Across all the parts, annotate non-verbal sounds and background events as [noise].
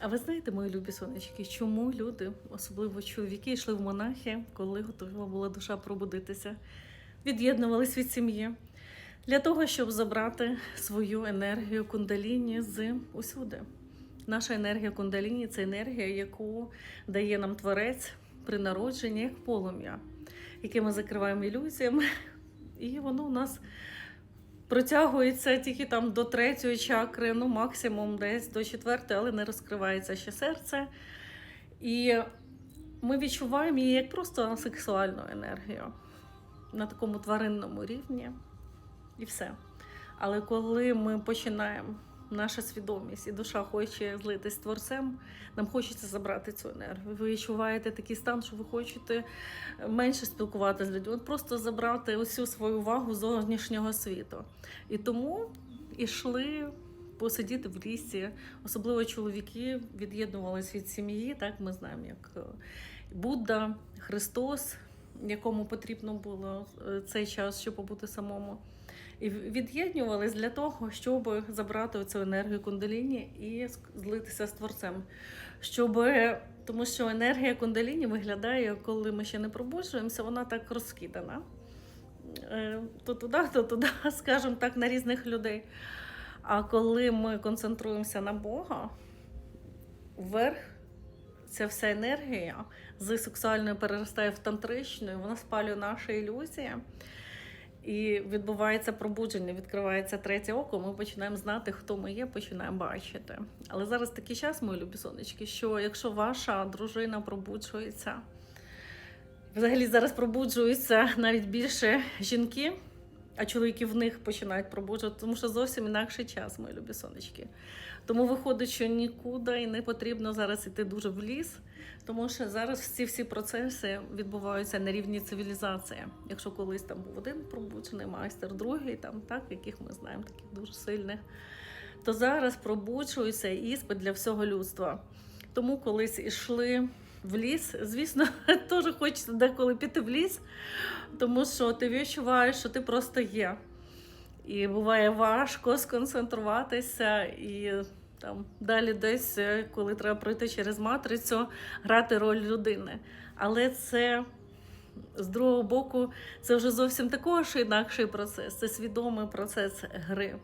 А ви знаєте, мої любі сонечки, чому люди, особливо чоловіки, йшли в монахи, коли готова була душа пробудитися, від'єднувались від сім'ї для того, щоб забрати свою енергію кундаліні з усюди. Наша енергія кундаліні це енергія, яку дає нам творець при народженні як полум'я, яке ми закриваємо ілюзіями, і воно у нас протягується тільки там до третьої чакри, ну максимум десь до четвертої, але не розкривається ще серце. І ми відчуваємо її як просто сексуальну енергію на такому тваринному рівні, і все. Але коли ми починаємо, наша свідомість і душа хоче злитись з творцем, нам хочеться забрати цю енергію. Ви відчуваєте такий стан, що ви хочете менше спілкуватися з людьми, просто забрати усю свою увагу зовнішнього світу. І тому ішли посидіти в лісі, особливо чоловіки від'єднувалися від сім'ї. Так ми знаємо, як е, Будда, Христос, якому потрібно було е, цей час, щоб побути самому. І від'єднувались для того, щоб забрати цю енергію кундаліні і злитися з творцем. Щоб, тому що енергія кундаліні виглядає, коли ми ще не пробуджуємося, вона так розкидана. Е, То туди, то туди, [laughs] скажімо так, на різних людей. А коли ми концентруємося на Бога, вверх ця вся енергія з сексуальної переростає в тантричну, вона спалює наші ілюзії. І відбувається пробудження, відкривається третє око. Ми починаємо знати, хто ми є, починаємо бачити. Але зараз такий час, мої любі сонечки, що якщо ваша дружина пробуджується, взагалі зараз пробуджуються навіть більше жінки, а чоловіки в них починають пробуджувати, тому що зовсім інакший час, мої любі сонечки. Тому виходить, що нікуди і не потрібно зараз іти дуже в ліс, тому що зараз ці всі процеси відбуваються на рівні цивілізації. Якщо колись там був один пробуджений майстер, другий, там так, яких ми знаємо, таких дуже сильних, то зараз пробуджується іспит для всього людства. Тому колись ішли в ліс, звісно, [laughs] теж хочеться деколи піти в ліс, тому що ти відчуваєш, що ти просто є. І буває важко сконцентруватися і там далі десь, е, коли треба пройти через матрицю, грати роль людини. Але це з другого боку, це вже зовсім також інакший процес, це свідомий процес гри.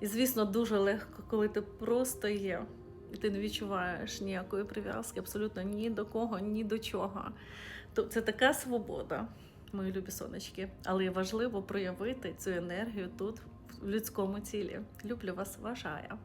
І, звісно, дуже легко, коли ти просто є, ти не відчуваєш ніякої прив'язки, абсолютно ні до кого, ні до чого. Тобто це така свобода, мої любі сонечки. Але важливо проявити цю енергію тут, в людському тілі. Люблю вас, вважаю.